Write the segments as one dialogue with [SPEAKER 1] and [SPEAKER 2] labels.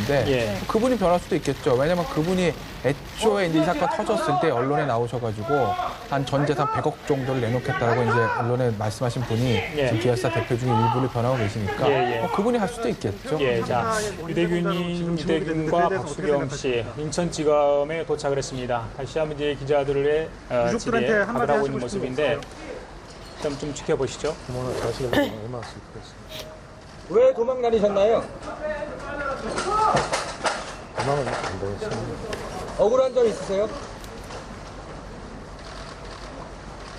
[SPEAKER 1] 같은데
[SPEAKER 2] 예.
[SPEAKER 1] 그분이 변할 수도 있겠죠. 왜냐면 그분이 애초에 이제 이 사건 터졌을 때 언론에 나오셔가지고 한 전 재산 100억 정도를 내놓겠다고 이제 언론에 말씀하신 분이
[SPEAKER 2] 예.
[SPEAKER 1] 지금 기획사 대표 중에 일부를 변하고 계시니까
[SPEAKER 2] 예, 예.
[SPEAKER 1] 뭐 그분이 할 수도 있겠죠.
[SPEAKER 2] 예, 자 유대균님, 유대균과 박수경 씨 인천지검에 도착을 했습니다. 다시 한번 이제 기자들의 어, 답을 하고 있는 모습인데 좀, 좀 지켜보시죠.
[SPEAKER 3] 왜 도망 다니셨나요?
[SPEAKER 4] 도망은 안 되겠습니다.
[SPEAKER 3] 억울한 점 있으세요?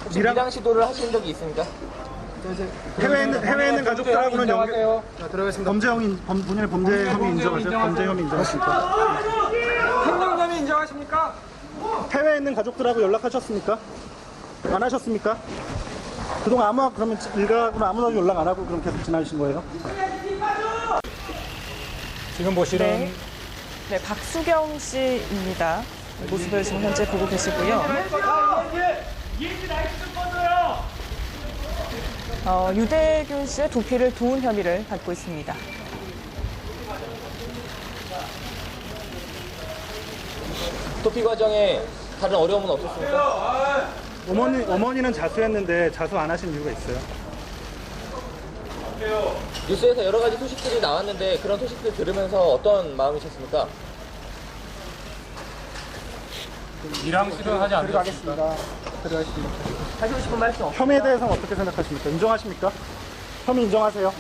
[SPEAKER 3] 혹시
[SPEAKER 5] 미랑-
[SPEAKER 3] 미당 시도를 하신 적이 있습니까?
[SPEAKER 5] 해외에 있는, 해외에 있는 가족들하고는 연결,
[SPEAKER 3] 인정하세요.
[SPEAKER 5] 범죄 혐의, 범, 본인의 범죄 혐의 인정하세요? 범죄 혐의 인정하십니까?
[SPEAKER 3] 행정점이 인정하십니까?
[SPEAKER 5] 해외에 있는 가족들하고 연락하셨습니까? 안 하셨습니까? 그동안 아무, 그러면 일가하고는 아무나 연락 안 하고 그럼 계속 지나신 거예요?
[SPEAKER 2] 지금 보시는
[SPEAKER 6] 네. 네, 박수경 씨입니다. 모습을 지금 현재 보고 계시고요. 어, 유대균 씨의 도피를 도운 혐의를 받고 있습니다.
[SPEAKER 3] 도피 과정에 다른 어려움은 없었습니까?
[SPEAKER 5] 어머니, 어머니는 자수했는데 자수 안 하신 이유가 있어요?
[SPEAKER 3] 뉴스에서 여러 가지 소식들이 나왔는데 그런 소식들 들으면서 어떤 마음이셨습니까?
[SPEAKER 5] 들어가겠습니다. 들어가겠습니다.
[SPEAKER 3] 하시고 싶은 말씀 없
[SPEAKER 5] 혐의에 대해서는 어떻게 생각하십니까? 인정하십니까? 혐의 인정하세요?